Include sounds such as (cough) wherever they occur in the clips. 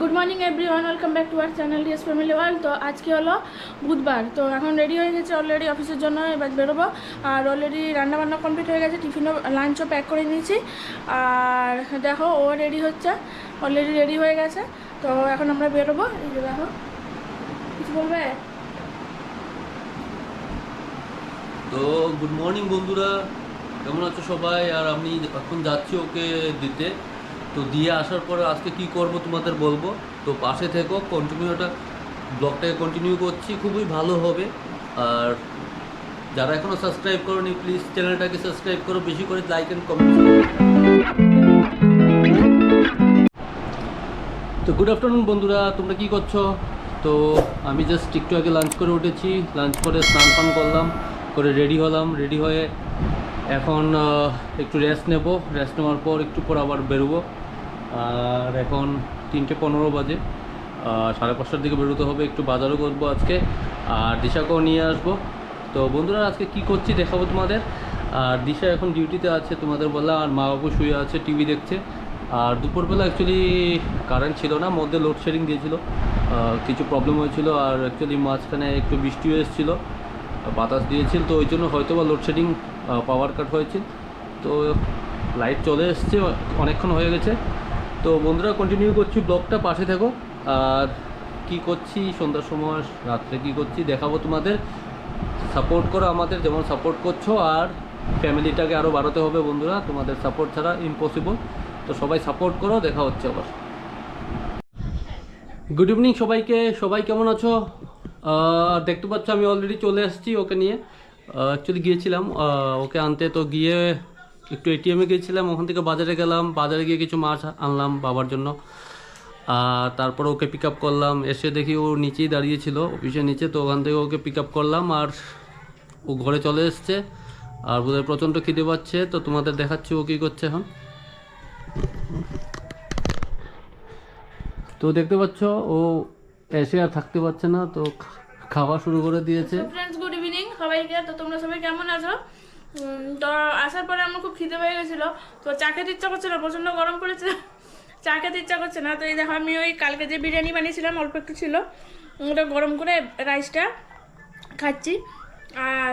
Good morning everyone welcome back to our channel DS family world তো আজকে হলো বুধবার। তো এখন রেডি হয়ে গেছে অলরেডি অফিসের জন্য, এবার বেরোবো। আর অলরেডি রান্নাবান্না কমপ্লিট হয়ে গেছে, টিফিনও লাঞ্চও প্যাক করে নিয়েছি। আর দেখো, ও রেডি হচ্ছে অলরেডি রেডি হয়ে গেছে। তো এখন আমরা বেরোবো। এই যে দেখো, কিছু বলবে? তো গুড মর্নিং বন্ধুরা। কেমন আছো সবাই? আর আমি এখন যাচ্ছি ওকে দিতে। তো দিয়ে আসার পরে আজকে কি করব তোমাদের বলব? তো পাশে থেকো কন্টিনিউটা ব্লগটাকে কন্টিনিউ করছি, খুবই ভালো হবে। আর যারা এখনও সাবস্ক্রাইব করোনি প্লিজ চ্যানেলটাকে সাবস্ক্রাইব করো, বেশি করে লাইক অ্যান্ড কমেন্ট তো গুড আফটারনুন বন্ধুরা, তোমরা কি করছ? তো আমি জাস্ট একটু আগে লাঞ্চ করে উঠেছি। লাঞ্চ করে স্নান পান করলাম, করে রেডি হলাম। রেডি হয়ে এখন একটু রেস্ট নেব। রেস্ট নেওয়ার পর একটু পর আবার বেরোবো। আর এখন তিনটে পনেরো বাজে। সাড়ে পাঁচটার দিকে বেরোতে হবে, একটু বাজারও করব আজকে। আর দিশাকেও নিয়ে আসব। তো বন্ধুরা, আজকে কি করছি দেখাবো তোমাদের? আর দিশা এখন ডিউটিতে আছে তোমাদের বললাম, আর মা বাবু শুয়ে আছে টিভি দেখছে। আর দুপুরবেলা অ্যাকচুয়ালি কারেন্ট ছিল না, মধ্যে লোডশেডিং দিয়েছিল। কিছু প্রবলেম হয়েছিল, আর অ্যাকচুয়ালি মাঝখানে একটু বৃষ্টিও এসেছিল, বাতাস দিয়েছিল। তো ওই জন্য হয়তো বা লোডশেডিং পাওয়ার কাট হয়েছে। তো লাইট চলে এসছে, অনেকক্ষণ হয়ে গেছে। তো বন্ধুরা কন্টিনিউ করছি ব্লগটা, পাশে থাকো। আর কি করছি, সন্ধ্যার সময়, রাত্রে কি করছি, দেখাবো তোমাদের। সাপোর্ট করো আমাদের, যেমন সাপোর্ট করছ, আর ফ্যামিলিটাকে আরও বাড়াতে হবে বন্ধুরা, তোমাদের সাপোর্ট ছাড়া ইম্পসিবল তো সবাই সাপোর্ট করো, দেখা হচ্ছে আবার। গুড ইভিনিং সবাইকে, সবাই কেমন আছো? দেখতে পাচ্ছ আমি অলরেডি চলে এসেছি ওকে নিয়ে। অ্যাকচুয়ালি গিয়েছিলাম ওকে আনতে, তো গিয়ে একটু এটিএমে গিয়েছিলাম, ওখান থেকে বাজারে গেলাম, বাজারে গিয়ে কিছু মাছ আনলাম বাবার জন্য। আর তারপর ওকে পিক আপ করলাম, এসে দেখি ও নিচেই দাঁড়িয়েছিল অফিসের নিচে, তো ওখান থেকে ওকে পিক আপ করলাম আর ও ঘরে চলে এসছে। আর বোধহয় প্রচণ্ড খিদে পাচ্ছে, তো তোমাদের দেখাচ্ছি ও কী করছে এখন। তো দেখতে পাচ্ছ, ও এসে আর থাকতে পারছে না, তো খাওয়া শুরু করে দিয়েছে। তো তোমরা সবাই কেমন আছো? তো আসার পরে আমার খুব খিদে পেয়ে গেছিল। তো চা খেতে ইচ্ছা করছে না প্রচণ্ড গরম পড়েছে (laughs) চা খেতে ইচ্ছা করছে না। তো এই দেখো, আমি ওই কালকে যে বিরিয়ানি বানিয়েছিলাম, অল্প একটু ছিল। ওটা গরম করে রাইসটা খাচ্ছি। আর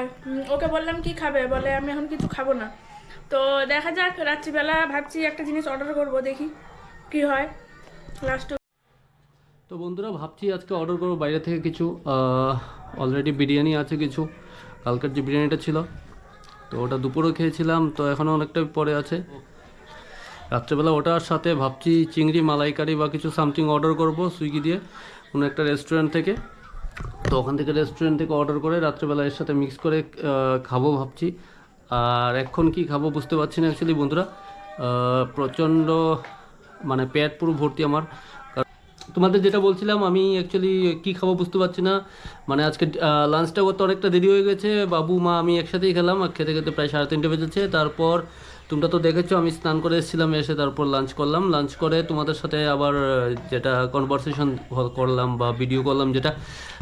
ওকে বললাম, কি খাবে? বলে, আমি এখন কিছু খাব না। তো দেখা যাক, রাত্রিবেলা ভাবছি একটা জিনিস অর্ডার করব, দেখি কি হয়। লাস্ট তো বন্ধুরা, ভাবছি আজকে অর্ডার করব বাইরে থেকে কিছু। অলরেডি বিরিয়ানি আছে কিছু। কালকের যে বিরিয়ানিটা ছিল তো ওটা দুপুরও খেয়েছিলাম, তো এখনও অনেকটা পরে আছে। রাত্রেবেলা ওটার সাথে ভাবছি চিংড়ি মালাইকারি বা কিছু সামথিং অর্ডার করব সুইগি দিয়ে, কোনো একটা রেস্টুরেন্ট থেকে। তো ওখান থেকে রেস্টুরেন্ট থেকে অর্ডার করে রাত্রেবেলা এর সাথে মিক্স করে খাব ভাবছি। আর এখন কি খাব বুঝতে পারছি না অ্যাকচুয়ালি বন্ধুরা। প্রচণ্ড মানে পেট পুরো ভর্তি আমার। তোমাদের যেটা বলছিলাম, আমি অ্যাকচুয়ালি কি খাব বুঝতে পারছি না। মানে আজকে লাঞ্চটা করতে অনেকটা দেরি হয়ে গেছে। বাবু, মা, আমি একসাথেই খেলাম, আর খেতে খেতে প্রায় সাড়ে তিনটে বেজেছে। তারপর তোমরা তো দেখেছ, আমি স্নান করে এসেছিলাম, এসে তারপর লাঞ্চ করলাম। লাঞ্চ করে তোমাদের সাথে আবার যেটা কনভারসেশন করলাম বা ভিডিও করলাম যেটা।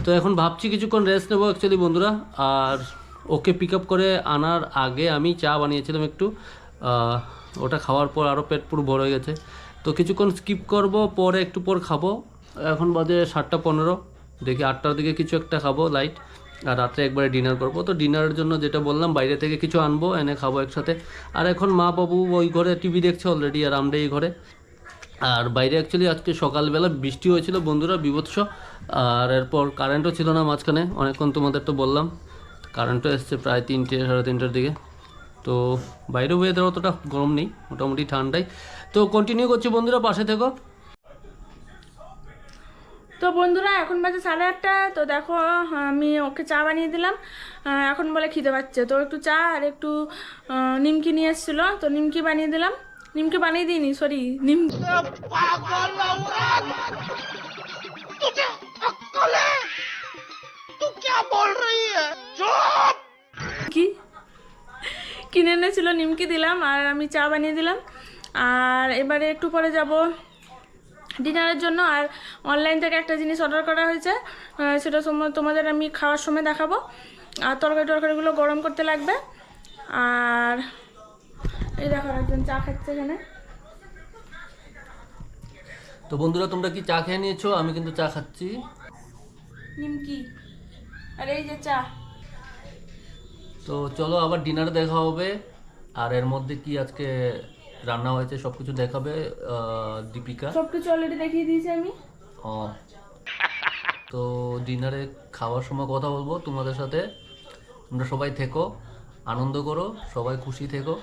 তো এখন ভাবছি কিছুক্ষণ রেস্ট নেব অ্যাকচুয়ালি বন্ধুরা। আর ওকে পিক আপ করে আনার আগে আমি চা বানিয়েছিলাম একটু। ওটা খাওয়ার পর আরও পেট পুরো হয়ে গেছে। তো কিছুক্ষণ স্কিপ করব, পরে একটু পর খাব। এখন বাজে সাতটা পনেরো, দেখি আটটার দিকে কিছু একটা খাব লাইট আর রাত্রে একবারে ডিনার করব। তো ডিনারের জন্য যেটা বললাম, বাইরে থেকে কিছু আনব, এনে খাব একসাথে। আর এখন মা বাবু ওই ঘরে টিভি দেখছে অলরেডি আর আমরা এই ঘরে। আর বাইরে অ্যাকচুয়ালি আজকে সকালবেলা বৃষ্টি হয়েছিল বন্ধুরা, বিভৎস। আর এরপর কারেন্টও ছিল না মাঝখানে, অনেকক্ষণ তোমাদের তো বললাম। কারেন্টও এসছে প্রায় তিনটে, সাড়ে তিনটার দিকে। তো বাইরে ওয়েদার অতটা গরম নেই, মোটামুটি ঠান্ডাই। তো কন্টিনিউ করছি বন্ধুরা, পাশে থেকো। তো বন্ধুরা, এখন বাজে সাড়ে আটটা। তো দেখো, আমি ওকে চা বানিয়ে দিলাম। এখন বলে খিদে পাচ্ছে। তো একটু চা আর একটু নিমকি নিয়ে এসেছিল। তো নিমকি বানিয়ে দিলাম। নিমকি বানিয়ে দিইনি সরি নিম কি? কিনে এনেছিল, নিমকি দিলাম। আর আমি চা বানিয়ে দিলাম। আর এবারে একটু পরে যাব ডিনারের জন্য। আর অনলাইন থেকে একটা জিনিস অর্ডার করা হয়েছে সেটা সময় তোমাদের আমি খাওয়ার সময় দেখাবো। আর তরকারি টরকারিগুলো গরম করতে লাগবে। আর এই দেখো একজন চা খাচ্ছে এখানে। তো বন্ধুরা তোমরা কি চা খেয়ে নিয়েছো? আমি কিন্তু চা খাচ্ছি। নিমকি। আর এই যে চা। তো চলো আবার ডিনারে দেখা হবে। আর এর মধ্যে কি আজকে রান্না হয়েছে সব কিছু দেখাবে দীপিকা। সব কিছু অলরেডি দেখিয়ে দিয়েছি আমি। ও। তো ডিনারে খাওয়ার সময় কথা বলব তোমাদের সাথে। তোমরা সবাই থেকো আনন্দ করো সবাই খুশি থেকো।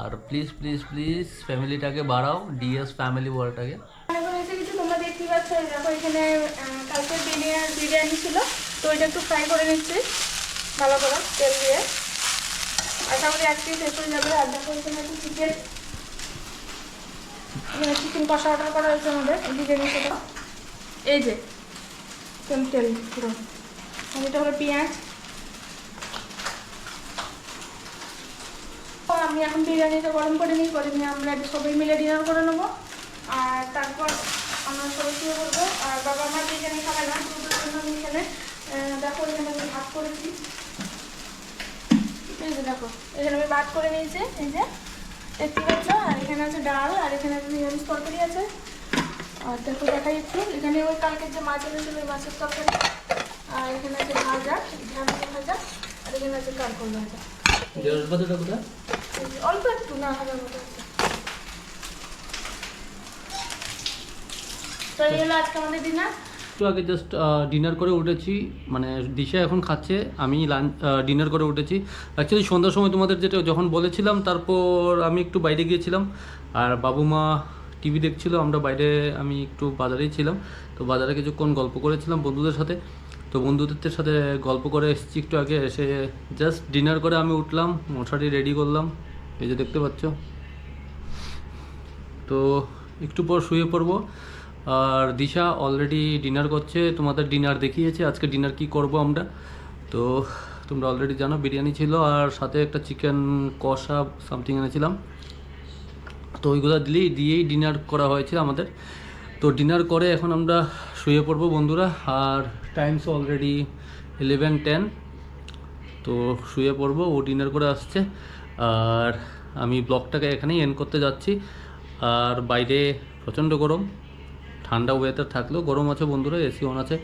আর প্লিজ প্লিজ প্লিজ ফ্যামিলিটাকে বাড়াও ডিএস ফ্যামিলি ওয়ার্ল্ডটাকে এখন তোমরা দেখতে পাচ্ছ দেখো এখানে আহ, বিরিয়ানি বিরিয়ানি ছিল তো ওইটা একটু ফ্রাই করে নিচ্ছি। ভালো করে তেল দিয়ে। আশা করি আজকেই শেষ হয়ে যাবে। আর দেখো এখানে একটু চিকেন এখানে চিকেন কষা অর্ডার করা হয়েছে আমাদের বিরিয়ানি সেটা এই যে, তেল তেল, পুরো। আর এটা হলো পেঁয়াজ। আমি এখন বিরিয়ানিটা গরম করে নিই করে নিয়ে আমরা সবাই মিলে ডিনার করে নেব। আর তারপর আমরা সবাই শুরু করব আর বাবা মা বিরিয়ানি খাবে না আমি এখানে দেখো, এখানে আমি ভাত করেছি। এই যে দেখো, এখানে আমি ভাত করে নিয়েছি, এই যে। পাচ্ছ আর এখানে আছে ডাল আর এখানে আছে নিরামিষ তরকারি আছে। আর দেখো দেখাই একটু এখানে ওই কালকের যে মাছ এনেছিল ওই মাছের তরকারি। আর এখানে আছে ভাজা ঢ্যাঁড়স ভাজা আর এখানে আছে কারকল ভাজা। অল্প একটু না হাজার মতো। তো এই হলো আজকে আমাদের ডিনার একটু আগে জাস্ট ডিনার করে উঠেছি। মানে দিশা এখন খাচ্ছে, আমি লাঞ্চ ডিনার করে উঠেছি। অ্যাকচুয়ালি সন্ধ্যার সময় তোমাদের যেটা যখন বলেছিলাম, তারপর আমি একটু বাইরে গিয়েছিলাম। আর বাবু মা টিভি দেখছিল, আমরা বাইরে, আমি একটু বাজারেই ছিলাম। তো বাজারে কিছুক্ষণ গল্প করেছিলাম বন্ধুদের সাথে। তো বন্ধুদের সাথে গল্প করে এসেছি একটু আগে, এসে জাস্ট ডিনার করে আমি উঠলাম, মশারি রেডি করলাম। এই যে দেখতে পাচ্ছ। তো একটু পর শুয়ে পড়ব। আর দিশা অলরেডি ডিনার করছে, তোমাদের ডিনার দেখিয়েছে, আজকে ডিনার কি করব আমরা? তো তোমরা অলরেডি জানো, বিরিয়ানি ছিল আর সাথে একটা চিকেন কষা সামথিং এনেছিলাম। তো ওইগুলো দিলেই, দিয়েই ডিনার করা হয়েছে আমাদের। তো ডিনার করে এখন আমরা শুয়ে পড়ব বন্ধুরা, আর টাইমস অলরেডি ইলেভেন টেন তো শুয়ে পড়ব, ও ডিনার করে আসছে। আর আমি ব্লগটাকে এখানেই এন্ড করতে যাচ্ছি। আর বাইরে প্রচণ্ড গরম। ঠান্ডা ওয়েদার থাকলেও গরম আছে বন্ধুরা এসি অন আছে।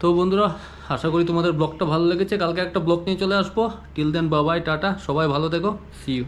তো বন্ধুরা, আশা করি তোমাদের ব্লগটা ভালো লেগেছে। কালকে একটা ব্লগ নিয়ে চলে আসব। টিল দেন বাবাই টাটা, সবাই ভালো থেকো। C you